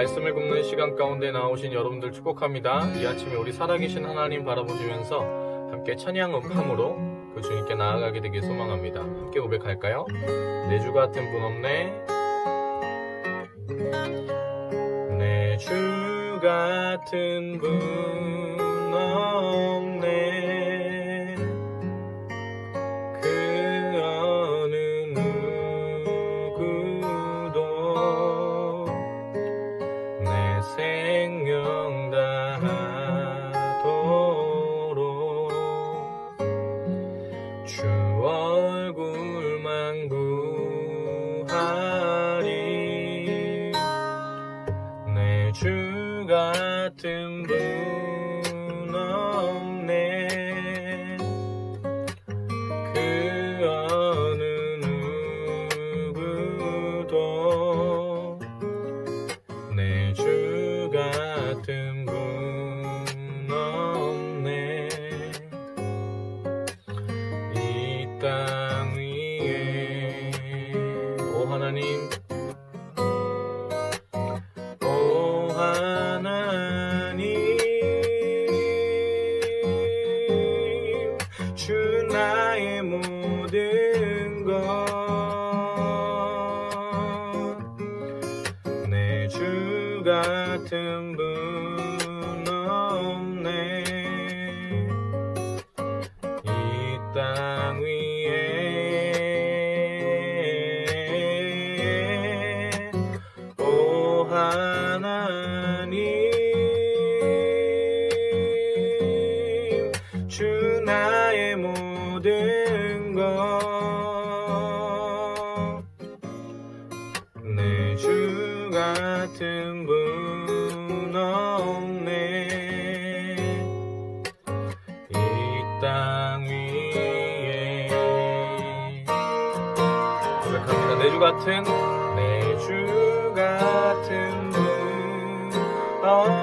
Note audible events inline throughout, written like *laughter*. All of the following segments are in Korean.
말씀을 굽는 시간 가운데 나오신 여러분들 축복합니다. 이 아침에 우리 살아계신 하나님 바라보시면서 함께 찬양 음함으로 그 주님께 나아가게 되길 소망합니다. 함께 고백할까요? 내주 같은 분 없네. 내주 같은 분 없네. talk to him. 같은 매주 같은 눈. 어.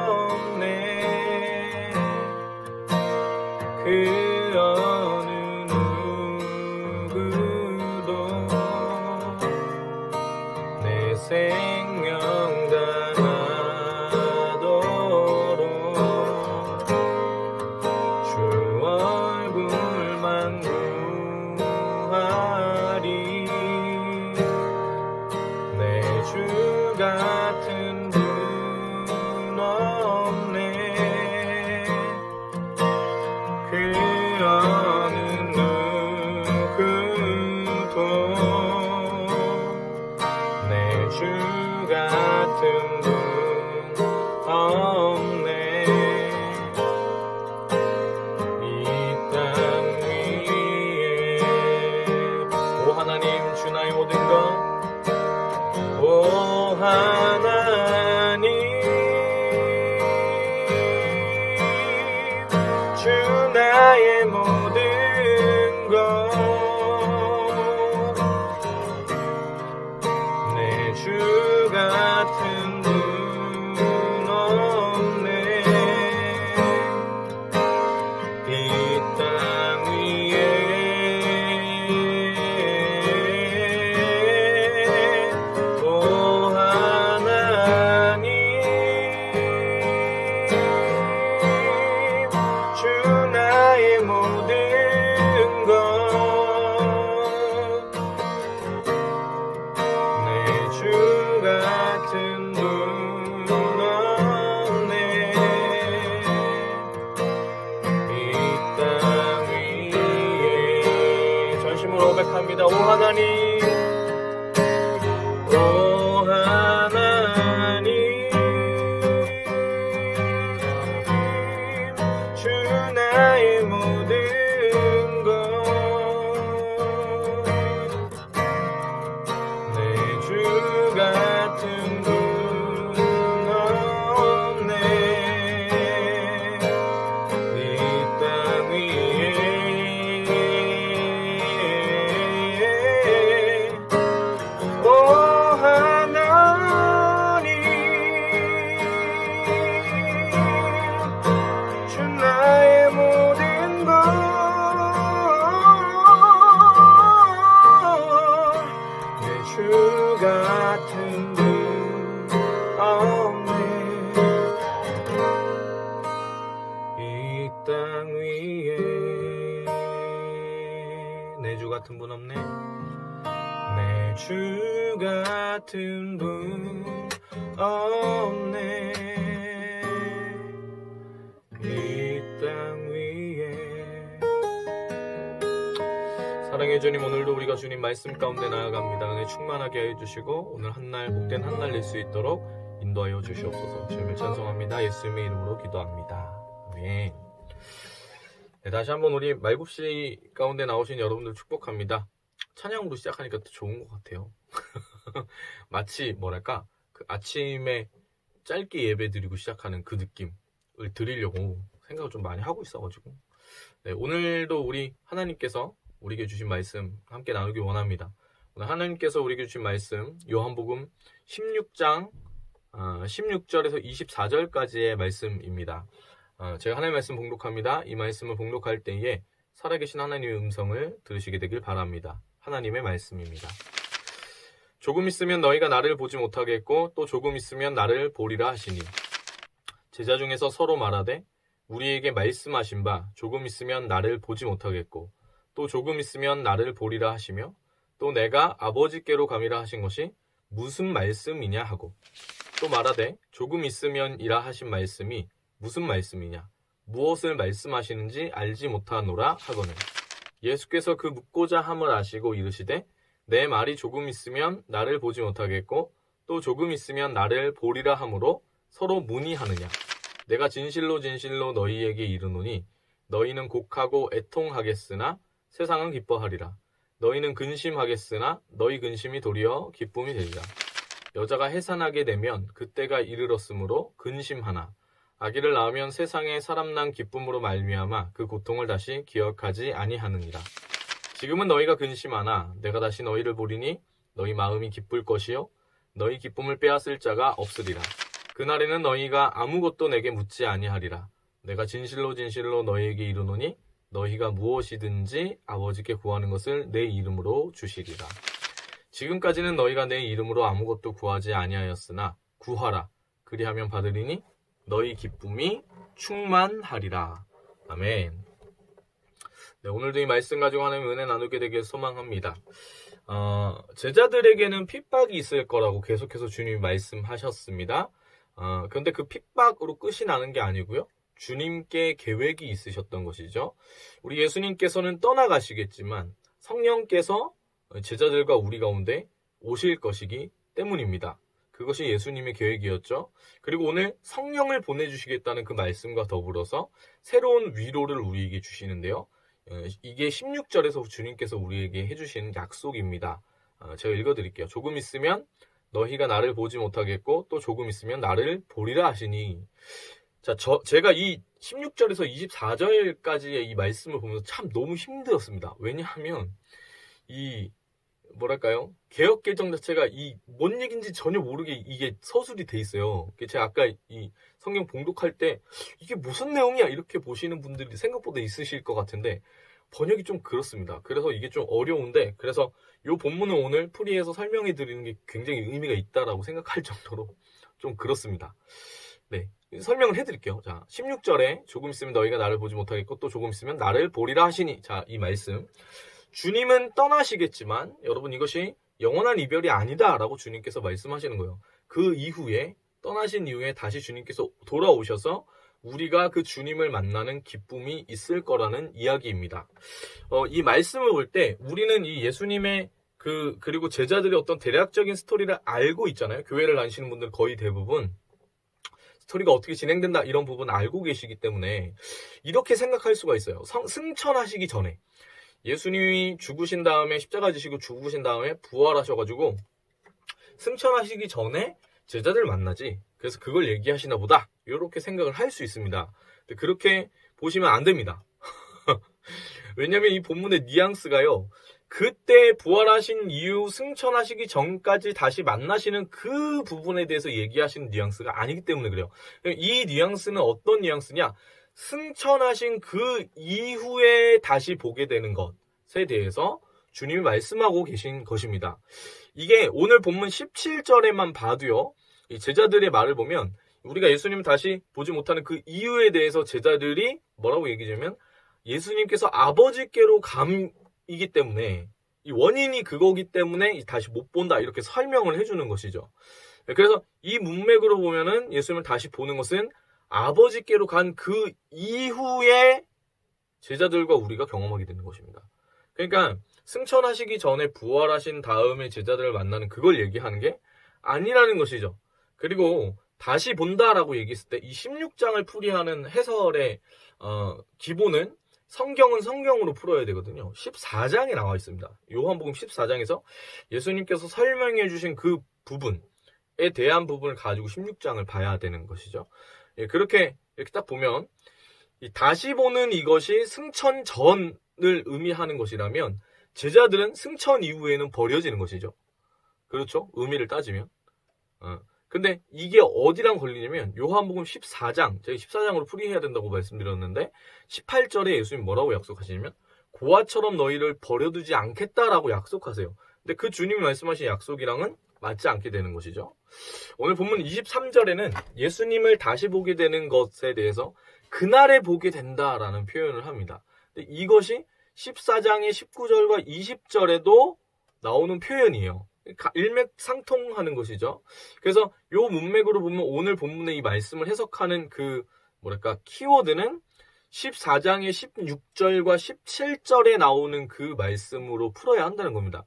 God. 주 같은 분 없네. 이 땅 위에 내 주 같은 분 없네. 내 주 같은 분 없네. 사랑해 주님 오늘도 우리가 주님 말씀 가운데 나아갑니다. 은혜 충만하게 해주시고 오늘 한날 복된 한 날 낼 수 있도록 인도하여 주시옵소서. 주님을 찬송합니다. 예수님의 이름으로 기도합니다. 아멘. 네, 다시 한번 우리 말굽시 가운데 나오신 여러분들 축복합니다. 찬양으로 시작하니까 또 좋은 것 같아요. *laughs* 마치 뭐랄까? 그 아침에 짧게 예배 드리고 시작하는 그 느낌을 드리려고 생각을 좀 많이 하고 있어가지고. 네, 오늘도 우리 하나님께서 우리에게 주신 말씀 함께 나누기 원합니다. 오늘 하나님께서 우리에게 주신 말씀 요한복음 16장 16절에서 24절까지의 말씀입니다. 어, 제가 하나님의 말씀 봉독합니다. 이 말씀을 봉독할 때에 살아계신 하나님의 음성을 들으시게 되길 바랍니다. 하나님의 말씀입니다. 조금 있으면 너희가 나를 보지 못하겠고 또 조금 있으면 나를 보리라 하시니 제자 중에서 서로 말하되 우리에게 말씀하신 바 조금 있으면 나를 보지 못하겠고 또 조금 있으면 나를 보리라 하시며 또 내가 아버지께로 감이라 하신 것이 무슨 말씀이냐 하고 또 말하되 조금 있으면이라 하신 말씀이 무슨 말씀이냐? 무엇을 말씀하시는지 알지 못하노라 하거늘. 예수께서 그 묻고자 함을 아시고 이르시되 내 말이 조금 있으면 나를 보지 못하겠고 또 조금 있으면 나를 보리라 하므로 서로 문의하느냐? 내가 진실로 진실로 너희에게 이르노니 너희는 곡하고 애통하겠으나 세상은 기뻐하리라. 너희는 근심하겠으나 너희 근심이 도리어 기쁨이 되리라. 여자가 해산하게 되면 그때가 이르렀으므로 근심하나 아기를 낳으면 세상에 사람 난 기쁨으로 말미암아 그 고통을 다시 기억하지 아니하느니라. 지금은 너희가 근심하나 내가 다시 너희를 보리니 너희 마음이 기쁠 것이요 너희 기쁨을 빼앗을 자가 없으리라. 그날에는 너희가 아무것도 내게 묻지 아니하리라. 내가 진실로 진실로 너희에게 이르노니 너희가 무엇이든지 아버지께 구하는 것을 내 이름으로 주시리라 지금까지는 너희가 내 이름으로 아무것도 구하지 아니하였으나 구하라 그리하면 받으리니 너희 기쁨이 충만하리라 아멘 네, 오늘도 이 말씀 가지고 하나님 은혜 나누게 되길 소망합니다. 어, 제자들에게는 핍박이 있을 거라고 계속해서 주님이 말씀하셨습니다. 어, 그런데 그 핍박으로 끝이 나는 게 아니고요. 주님께 계획이 있으셨던 것이죠. 우리 예수님께서는 떠나가시겠지만 성령께서 제자들과 우리 가운데 오실 것이기 때문입니다. 그것이 예수님의 계획이었죠. 그리고 오늘 성령을 보내주시겠다는 그 말씀과 더불어서 새로운 위로를 우리에게 주시는데요. 어, 이게 16절에서 주님께서 우리에게 해주시는 약속입니다. 어, 제가 읽어드릴게요. 조금 있으면 너희가 나를 보지 못하겠고 또 조금 있으면 나를 보리라 하시니 자, 저, 제가 이 16절에서 24절까지의 이 말씀을 보면서 참 너무 힘들었습니다. 왜냐하면 이 뭐랄까요? 개혁 개정 자체가 이 뭔 얘기인지 전혀 모르게 이게 서술이 돼 있어요. 제가 아까 이 성경 봉독할 때 이게 무슨 내용이야 이렇게 보시는 분들이 생각보다 있으실 것 같은데 번역이 좀 그렇습니다. 그래서 이게 좀 어려운데 그래서 이 본문을 오늘 풀이해서 설명해 드리는 게 굉장히 의미가 있다라고 생각할 정도로 좀 그렇습니다. 네. 설명을 해드릴게요. 자, 16절에 조금 있으면 너희가 나를 보지 못하겠고 또 조금 있으면 나를 보리라 하시니 자, 이 말씀 주님은 떠나시겠지만 여러분 이것이 영원한 이별이 아니다라고 주님께서 말씀하시는 거예요. 그 이후에 떠나신 이후에 다시 주님께서 돌아오셔서 우리가 그 주님을 만나는 기쁨이 있을 거라는 이야기입니다. 어, 이 말씀을 볼 때 우리는 이 예수님의 그 그리고 제자들의 어떤 대략적인 스토리를 알고 있잖아요. 교회를 다니시는 분들 거의 대부분 스토리가 어떻게 진행된다 이런 부분 알고 계시기 때문에 이렇게 생각할 수가 있어요. 성, 승천하시기 전에 예수님이 죽으신 다음에 십자가 지시고 죽으신 다음에 부활하셔가지고 승천하시기 전에 제자들 만나지. 그래서 그걸 얘기하시나 보다. 이렇게 생각을 할 수 있습니다. 그렇게 보시면 안 됩니다. *laughs* 왜냐면 이 본문의 뉘앙스가요. 그때 부활하신 이후 승천하시기 전까지 다시 만나시는 그 부분에 대해서 얘기하시는 뉘앙스가 아니기 때문에 그래요. 이 뉘앙스는 어떤 뉘앙스냐? 승천하신 그 이후에 다시 보게 되는 것에 대해서 주님이 말씀하고 계신 것입니다. 이게 오늘 본문 17절에만 봐도요. 이 제자들의 말을 보면 우리가 예수님 다시 보지 못하는 그 이유에 대해서 제자들이 뭐라고 얘기하냐면 예수님께서 아버지께로 감 이기 때문에 이 원인이 그거기 때문에 다시 못 본다 이렇게 설명을 해주는 것이죠. 네, 그래서 이 문맥으로 보면은 예수님을 다시 보는 것은 아버지께로 간 그 이후에 제자들과 우리가 경험하게 되는 것입니다. 그러니까 승천하시기 전에 부활하신 다음에 제자들을 만나는 그걸 얘기하는 게 아니라는 것이죠. 그리고 다시 본다라고 얘기했을 때 이 16장을 풀이하는 해설의 어, 기본은 성경은 성경으로 풀어야 되거든요. 14장에 나와 있습니다. 요한복음 14장에서 예수님께서 설명해 주신 그 부분에 대한 부분을 가지고 16장을 봐야 되는 것이죠. 예, 그렇게 이렇게 딱 보면 이 다시 보는 이것이 승천 전을 의미하는 것이라면 제자들은 승천 이후에는 버려지는 것이죠. 그렇죠? 의미를 따지면. 어. 근데 이게 어디랑 걸리냐면 요한복음 14장, 제가 14장으로 풀이해야 된다고 말씀드렸는데 18절에 예수님 뭐라고 약속하시냐면 고아처럼 너희를 버려두지 않겠다라고 약속하세요. 근데 그 주님이 말씀하신 약속이랑은 맞지 않게 되는 것이죠. 오늘 본문 23절에는 예수님을 다시 보게 되는 것에 대해서 그날에 보게 된다라는 표현을 합니다. 근데 이것이 14장의 19절과 20절에도 나오는 표현이에요. 일맥상통하는 것이죠. 그래서 요 문맥으로 보면 오늘 본문의 이 말씀을 해석하는 그 뭐랄까 키워드는 14장의 16절과 17절에 나오는 그 말씀으로 풀어야 한다는 겁니다.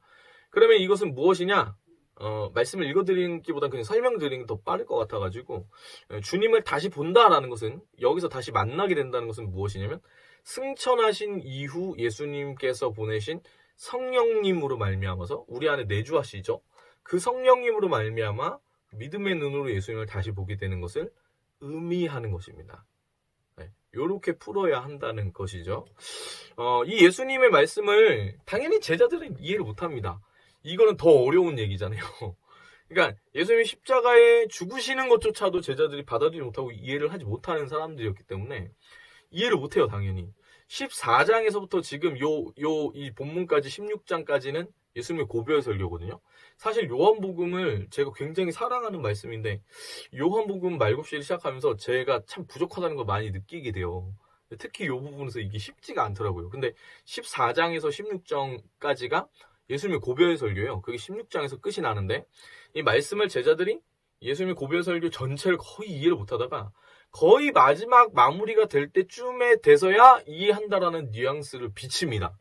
그러면 이것은 무엇이냐? 어, 말씀을 읽어드리기보다 그냥 설명드리는 게 더 빠를 것 같아가지고 예, 주님을 다시 본다라는 것은 여기서 다시 만나게 된다는 것은 무엇이냐면 승천하신 이후 예수님께서 보내신 성령님으로 말미암아서 우리 안에 내주하시죠. 그 성령님으로 말미암아 믿음의 눈으로 예수님을 다시 보게 되는 것을 의미하는 것입니다. 네, 이렇게 풀어야 한다는 것이죠. 어, 이 예수님의 말씀을 당연히 제자들은 이해를 못합니다. 이거는 더 어려운 얘기잖아요. *laughs* 그러니까 예수님이 십자가에 죽으시는 것조차도 제자들이 받아들이지 못하고 이해를 하지 못하는 사람들이었기 때문에 이해를 못해요, 당연히. 14장에서부터 지금 요, 요, 이 본문까지 16장까지는 예수님의 고별 설교거든요. 사실 요한복음을 제가 굉장히 사랑하는 말씀인데, 요한복음 말굽시를 시작하면서 제가 참 부족하다는 걸 많이 느끼게 돼요. 특히 요 부분에서 이게 쉽지가 않더라고요. 근데 14장에서 16장까지가 예수님의 고별 설교예요. 그게 16장에서 끝이 나는데, 이 말씀을 제자들이 예수님의 고별 설교 전체를 거의 이해를 못하다가 거의 마지막 마무리가 될 때쯤에 돼서야 이해한다라는 뉘앙스를 비칩니다.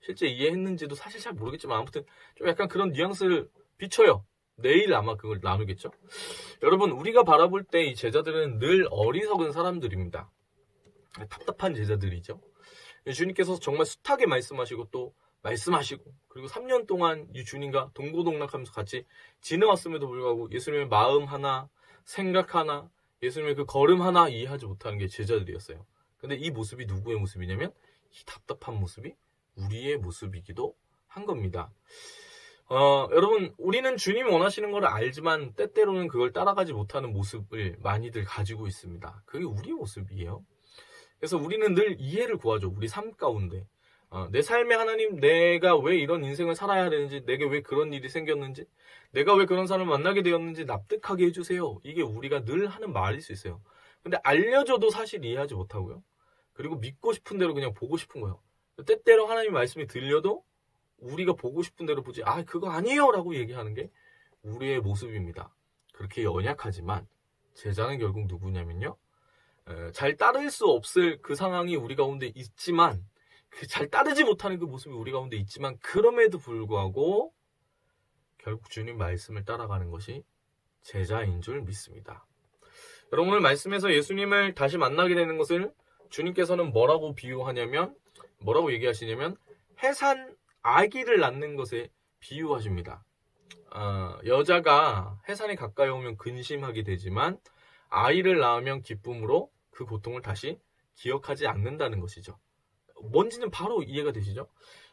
실제 이해했는지도 사실 잘 모르겠지만 아무튼 좀 약간 그런 뉘앙스를 비춰요. 내일 아마 그걸 나누겠죠? 여러분, 우리가 바라볼 때 이 제자들은 늘 어리석은 사람들입니다. 답답한 제자들이죠. 주님께서 정말 숱하게 말씀하시고 또 말씀하시고 그리고 3년 동안 이 주님과 동고동락하면서 같이 지내왔음에도 불구하고 예수님의 마음 하나, 생각 하나, 예수님의 그 걸음 하나 이해하지 못하는 게 제자들이었어요. 근데 이 모습이 누구의 모습이냐면 이 답답한 모습이 우리의 모습이기도 한 겁니다. 어, 여러분, 우리는 주님이 원하시는 걸 알지만 때때로는 그걸 따라가지 못하는 모습을 많이들 가지고 있습니다. 그게 우리의 모습이에요. 그래서 우리는 늘 이해를 구하죠. 우리 삶 가운데. 어, 내 삶에 하나님, 내가 왜 이런 인생을 살아야 되는지, 내게 왜 그런 일이 생겼는지, 내가 왜 그런 사람을 만나게 되었는지 납득하게 해주세요. 이게 우리가 늘 하는 말일 수 있어요. 근데 알려줘도 사실 이해하지 못하고요. 그리고 믿고 싶은 대로 그냥 보고 싶은 거예요. 때때로 하나님 말씀이 들려도 우리가 보고 싶은 대로 보지, 아, 그거 아니에요! 라고 얘기하는 게 우리의 모습입니다. 그렇게 연약하지만, 제자는 결국 누구냐면요. 에, 잘 따를 수 없을 그 상황이 우리 가운데 있지만, 그 잘 따르지 못하는 그 모습이 우리 가운데 있지만, 그럼에도 불구하고, 결국 주님 말씀을 따라가는 것이 제자인 줄 믿습니다. 여러분 오늘 말씀에서 예수님을 다시 만나게 되는 것을 주님께서는 뭐라고 비유하냐면 뭐라고 얘기하시냐면 해산 아기를 낳는 것에 비유하십니다. 어, 여자가 해산에 가까이 오면 근심하게 되지만 아이를 낳으면 기쁨으로 그 고통을 다시 기억하지 않는다는 것이죠. 뭔지는 바로 이해가 되시죠?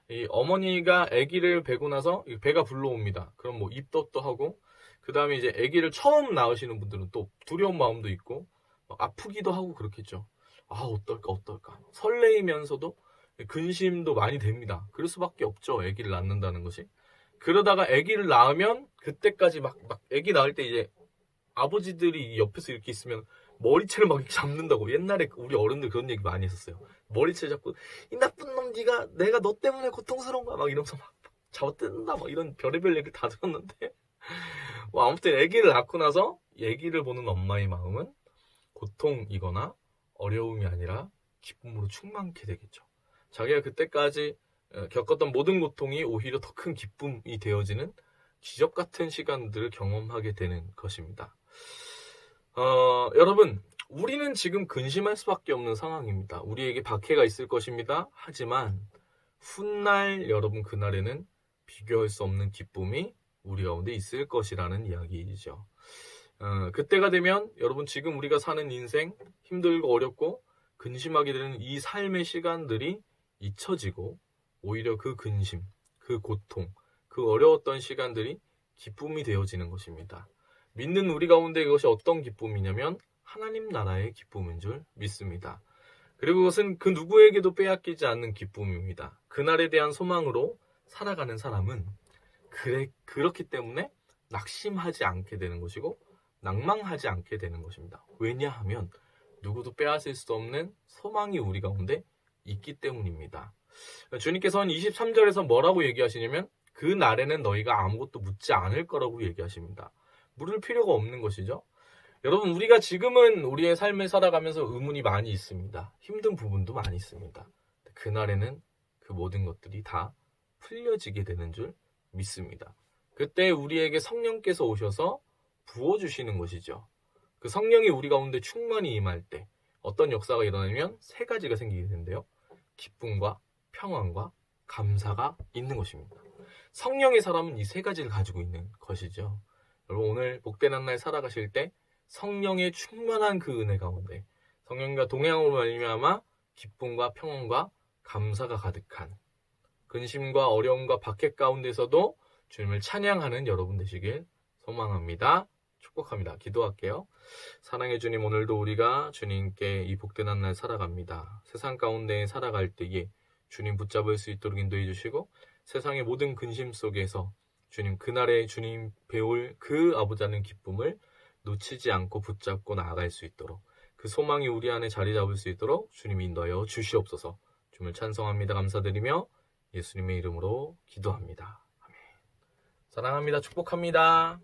이 어머니가 아기를 베고 나서 배가 불러옵니다. 그럼 뭐 입덧도 하고 그 다음에 이제 아기를 처음 낳으시는 분들은 또 두려운 마음도 있고 아프기도 하고 그렇겠죠. 아 어떨까 어떨까 설레이면서도 근심도 많이 됩니다. 그럴 수밖에 없죠. 아기를 낳는다는 것이. 그러다가 아기를 낳으면 그때까지 막, 막 아기 낳을 때 이제 아버지들이 옆에서 이렇게 있으면 머리채를 막 잡는다고. 옛날에 우리 어른들 그런 얘기 많이 했었어요. 머리채 잡고 이 나쁜 놈 네가 내가 너 때문에 고통스러운 거야. 막 이러면서 막 잡아뜯는다. 막 이런 별의별 얘기 다 들었는데. *laughs* 뭐 아무튼 아기를 낳고 나서 아기를 보는 엄마의 마음은 고통이거나 어려움이 아니라 기쁨으로 충만케 되겠죠. 자기가 그때까지 어, 겪었던 모든 고통이 오히려 더 큰 기쁨이 되어지는 기적 같은 시간들을 경험하게 되는 것입니다. 어, 여러분, 우리는 지금 근심할 수밖에 없는 상황입니다. 우리에게 박해가 있을 것입니다. 하지만 훗날 여러분 그날에는 비교할 수 없는 기쁨이 우리 가운데 있을 것이라는 이야기이죠. 어, 그때가 되면 여러분 지금 우리가 사는 인생 힘들고 어렵고 근심하게 되는 이 삶의 시간들이 잊혀지고 오히려 그 근심, 그 고통, 그 어려웠던 시간들이 기쁨이 되어지는 것입니다. 믿는 우리 가운데 이것이 어떤 기쁨이냐면 하나님 나라의 기쁨인 줄 믿습니다. 그리고 그것은 그 누구에게도 빼앗기지 않는 기쁨입니다. 그날에 대한 소망으로 살아가는 사람은 그래, 그렇기 때문에 낙심하지 않게 되는 것이고 낭망하지 않게 되는 것입니다. 왜냐하면 누구도 빼앗을 수 없는 소망이 우리 가운데 있기 때문입니다. 주님께서는 23절에서 뭐라고 얘기하시냐면 그 날에는 너희가 아무것도 묻지 않을 거라고 얘기하십니다. 물을 필요가 없는 것이죠. 여러분 우리가 지금은 우리의 삶을 살아가면서 의문이 많이 있습니다. 힘든 부분도 많이 있습니다. 그날에는 그 모든 것들이 다 풀려지게 되는 줄 믿습니다. 그때 우리에게 성령께서 오셔서 부어주시는 것이죠. 그 성령이 우리 가운데 충만히 임할 때 어떤 역사가 일어나면 세 가지가 생기게 되는데요. 기쁨과 평안과 감사가 있는 것입니다. 성령의 사람은 이 세 가지를 가지고 있는 것이죠. 여러분 오늘 한날 살아가실 때 성령의 충만한 그 은혜 가운데 성령과 동행함으로 말미암아 기쁨과 평안과 감사가 가득한 근심과 어려움과 박해 가운데서도 주님을 찬양하는 여러분 되시길 소망합니다. 축복합니다. 기도할게요. 사랑해 주님 오늘도 우리가 주님께 이 복된 한 날 살아갑니다. 세상 가운데 살아갈 때에 주님 붙잡을 수 있도록 인도해 주시고 세상의 모든 근심 속에서 주님 그날에 주님 배울 그 아버지는 기쁨을 놓치지 않고 붙잡고 나아갈 수 있도록 그 소망이 우리 안에 자리 잡을 수 있도록 주님 인도하여 주시옵소서. 주님을 찬송합니다. 감사드리며 예수님의 이름으로 기도합니다. 아멘. 사랑합니다. 축복합니다.